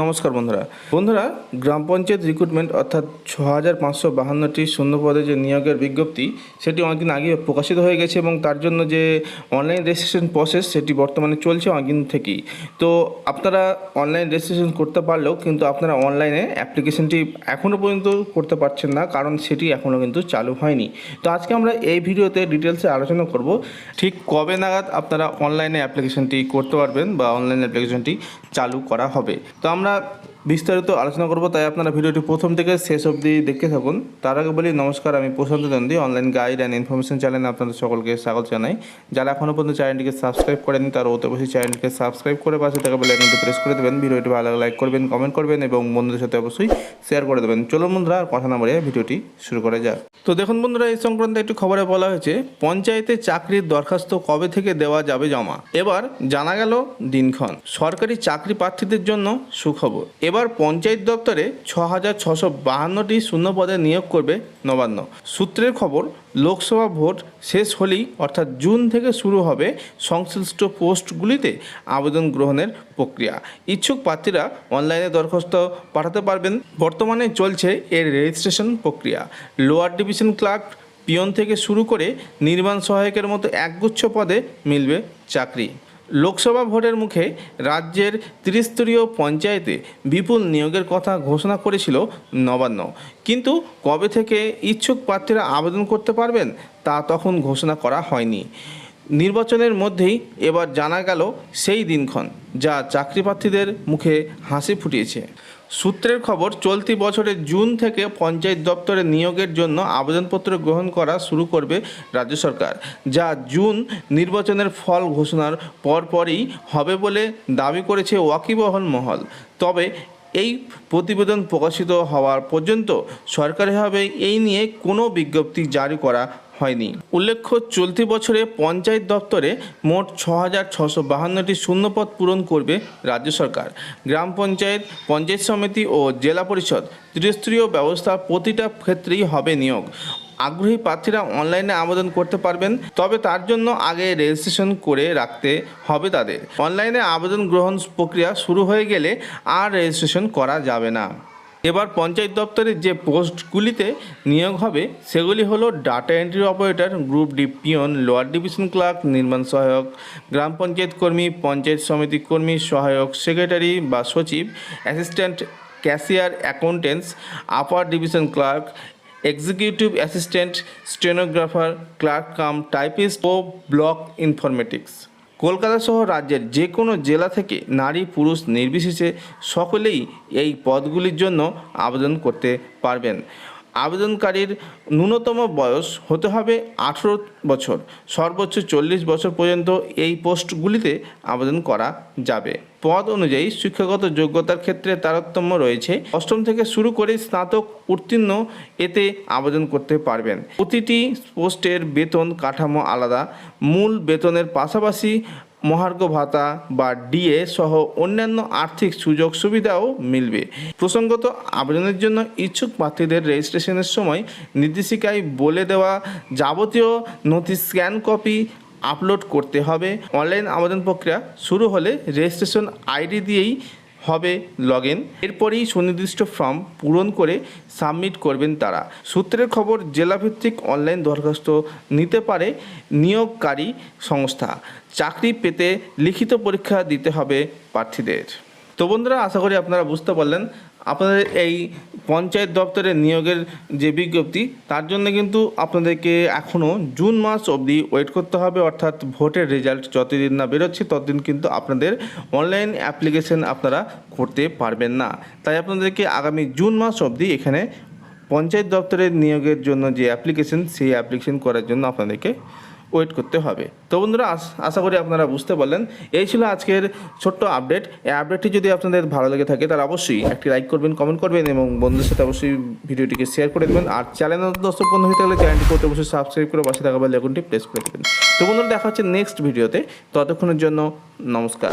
নমস্কার বন্ধুরা। বন্ধুরা, গ্রাম পঞ্চায়েত রিক্রুটমেন্ট অর্থাৎ ছ হাজার পাঁচশো বাহান্নটি শূন্য পদে যে নিয়োগের বিজ্ঞপ্তি, সেটি অনেকদিন আগে প্রকাশিত হয়ে গেছে এবং তার জন্য যে অনলাইন রেজিস্ট্রেশন প্রসেস সেটি বর্তমানে চলছে অনেকদিন থেকেই। তো আপনারা অনলাইন রেজিস্ট্রেশন করতে পারলেও কিন্তু আপনারা অনলাইনে অ্যাপ্লিকেশনটি এখনও পর্যন্ত করতে পারছেন না, কারণ সেটি এখনও কিন্তু চালু হয়নি। তো আজকে আমরা এই ভিডিওতে ডিটেলসে আলোচনা করব, ঠিক কবে নাগাদ আপনারা অনলাইনে অ্যাপ্লিকেশনটি করতে পারবেন বা অনলাইন অ্যাপ্লিকেশনটি চালু করা হবে। তো আমরা আমরা বিস্তারিত আলোচনা করব, তাই আপনারা ভিডিওটি প্রথম থেকে শেষ অবধি দেখতে থাকুন। তার আগে বলি, নমস্কার, আমি Prashanta Nandi online guide and information চ্যানেলে আপনাদের সকলকে স্বাগত জানাই। যারা এখনও পর্যন্ত চ্যানেলটিকে সাবস্ক্রাইব করেনি তারা অত অবশ্যই চ্যানেলটিকে সাবস্ক্রাইব করে পাশে থাকা বেল আইকনটি প্রেস করে দেবেন। ভিডিওটি ভালো লাইক করবেন কমেন্ট করবেন এবং বন্ধুদের সাথে অবশ্যই শেয়ার করে দেবেন। চলুন বন্ধুরা, আর কথা না বলে ভিডিওটি শুরু করা যাক। তো দেখুন বন্ধুরা, এই সংক্রান্ত একটু খবরে বলা হয়েছে, পঞ্চায়েতে চাকরির দরখাস্ত কবে থেকে দেওয়া যাবে জমা? এবার জানা গেল দিনক্ষণ। সরকারি চাকরি প্রার্থীদের জন্য সুখবর। এবার পঞ্চায়েত দপ্তরে ছ হাজার ছশো বাহান্নটি শূন্য পদে নিয়োগ করবে নবান্ন। সূত্রের খবর, লোকসভা ভোট শেষ হলেই অর্থাৎ জুন থেকে শুরু হবে সংশ্লিষ্ট পোস্টগুলিতে আবেদন গ্রহণের প্রক্রিয়া। ইচ্ছুক প্রার্থীরা অনলাইনে দরখাস্ত পাঠাতে পারবেন। বর্তমানে চলছে এর রেজিস্ট্রেশন প্রক্রিয়া। লোয়ার ডিভিশন ক্লার্ক পিয়ন থেকে শুরু করে নির্মাণ সহায়কের মতো একগুচ্ছ পদে মিলবে চাকরি। লোকসভা ভোটের মুখে রাজ্যের ত্রিস্তরীয় পঞ্চায়েতে বিপুল নিয়োগের কথা ঘোষণা করেছিল নবান্ন। কিন্তু কবে থেকে ইচ্ছুক প্রার্থীরা আবেদন করতে পারবেন তা তখন ঘোষণা করা হয়নি। নির্বাচনের মধ্যেই এবার জানা গেল সেই দিনক্ষণ যা চাকরি প্রার্থীদের মুখে হাসি ফুটিয়েছে। সূত্রের খবর, চলতি বছরের জুন থেকে পঞ্চায়েত দপ্তরে নিয়োগের জন্য আবেদনপত্র গ্রহণ করা শুরু করবে রাজ্য সরকার, যা জুন নির্বাচনের ফল ঘোষণার পরপরই হবে বলে দাবি করেছে ওয়াকিবহল মহল। তবে এই প্রতিবেদন প্রকাশিত হওয়ার পর্যন্ত সরকারিভাবে এই নিয়ে কোনো বিজ্ঞপ্তি জারি করা হয়নি। উল্লেখ্য, চলতি বছরে পঞ্চায়েত দপ্তরে মোট ছ হাজার ছশো বাহান্নটি শূন্যপদ পূরণ করবে রাজ্য সরকার। গ্রাম পঞ্চায়েত পঞ্চায়েত সমিতি ও জেলা পরিষদ ত্রিস্তরীয় ব্যবস্থা প্রতিটা ক্ষেত্রেই হবে নিয়োগ। আগ্রহী প্রার্থীরা অনলাইনে আবেদন করতে পারবেন, তবে তার জন্য আগে রেজিস্ট্রেশন করে রাখতে হবে তাদের। অনলাইনে আবেদন গ্রহণ প্রক্রিয়া শুরু হয়ে গেলে আর রেজিস্ট্রেশন করা যাবে না। এবার পঞ্চায়েত দপ্তরের যে পোস্টগুলিতে নিয়োগ হবে, সেগুলি হলো data entry operator, group D peon, lower division clerk, নির্মাণ সহায়ক, গ্রাম পঞ্চায়েত কর্মী, পঞ্চায়েত সমিতি কর্মী, সহায়ক সেক্রেটারি বা সচিব, assistant cashier accountants, upper division clerk, executive assistant, stenographer, clerk cum typist ও ব্লক ইনফরমেটিক্স। কলকাতা সহ রাজ্যের যে কোনো জেলা থেকে নারী, পুরুষ, নির্বিশেষে সকলেই এই পদগুলির জন্য আবেদন করতে পারবেন। আবেদনকারীর ন্যূনতম বয়স হতে হবে আঠেরো বছর। সর্বোচ্চ চল্লিশ বছর পর্যন্ত এই পোস্টগুলিতে আবেদন করা যাবে। পদ অনুযায়ী শিক্ষাগত যোগ্যতার ক্ষেত্রে তারতম্য রয়েছে। অষ্টম থেকে শুরু করে স্নাতক উত্তীর্ণ এতে আবেদন করতে পারবেন। প্রতিটি পোস্টের বেতন কাঠামো আলাদা। মূল বেতনের পাশাপাশি মহার্ঘ ভাতা বা ডিএ সহ অন্যান্য আর্থিক সুযোগ সুবিধাও মিলবে। প্রসঙ্গত, আবেদনের জন্য ইচ্ছুক প্রার্থীদের রেজিস্ট্রেশনের সময় নির্দেশিকায় বলে দেওয়া যাবতীয় নথি স্ক্যান কপি আপলোড করতে হবে। অনলাইন আবেদন প্রক্রিয়া শুরু হলে রেজিস্ট্রেশন আইডি দিয়েই হবে লগ ইন এরপরেই সুনির্দিষ্ট ফর্ম পূরণ করে সাবমিট করবেন তারা। সূত্রের খবর, জেলাভিত্তিক অনলাইন দরখাস্ত নিতে পারে নিয়োগকারী সংস্থা। চাকরি পেতে লিখিত পরীক্ষা দিতে হবে প্রার্থীদের। তো বন্ধুরা, আশা করি আপনারা বুঝতে পারলেন। আপনাদের এই পঞ্চায়েত দপ্তরে নিয়োগের যে বিজ্ঞপ্তি, তার জন্য কিন্তু আপনাদেরকে এখনও জুন মাস অবধি ওয়েট করতে হবে, অর্থাৎ ভোটের রেজাল্ট যতদিন না বেরোচ্ছে ততদিন কিন্তু আপনাদের অনলাইন অ্যাপ্লিকেশন আপনারা করতে পারবেন না। তাই আপনাদেরকে আগামী জুন মাস অবধি এখানে পঞ্চায়েত দপ্তরের নিয়োগের জন্য যে অ্যাপ্লিকেশন, সেই অ্যাপ্লিকেশন করার জন্য আপনাদেরকে ওয়েট করতে হবে। তো বন্ধুরা আশা করি আপনারা বুঝতে পারলেন। এই ছিল আজকের ছোট্ট আপডেট এই আপডেটটি যদি আপনাদের ভালো লেগে থাকে, তাহলে অবশ্যই একটি লাইক করবেন কমেন্ট করবেন এবং বন্ধুদের সাথে অবশ্যই ভিডিওটিকে শেয়ার করে দেবেন। আর চ্যানেল দর্শক বন্ধু হয়ে থাকলে চ্যানেলটি করতে অবশ্যই সাবস্ক্রাইব করে পাশে থাকা বেল আইকনটি প্রেস করে দেবেন। তো বন্ধুরা, দেখা হচ্ছে নেক্সট ভিডিওতে ততক্ষণের জন্য নমস্কার।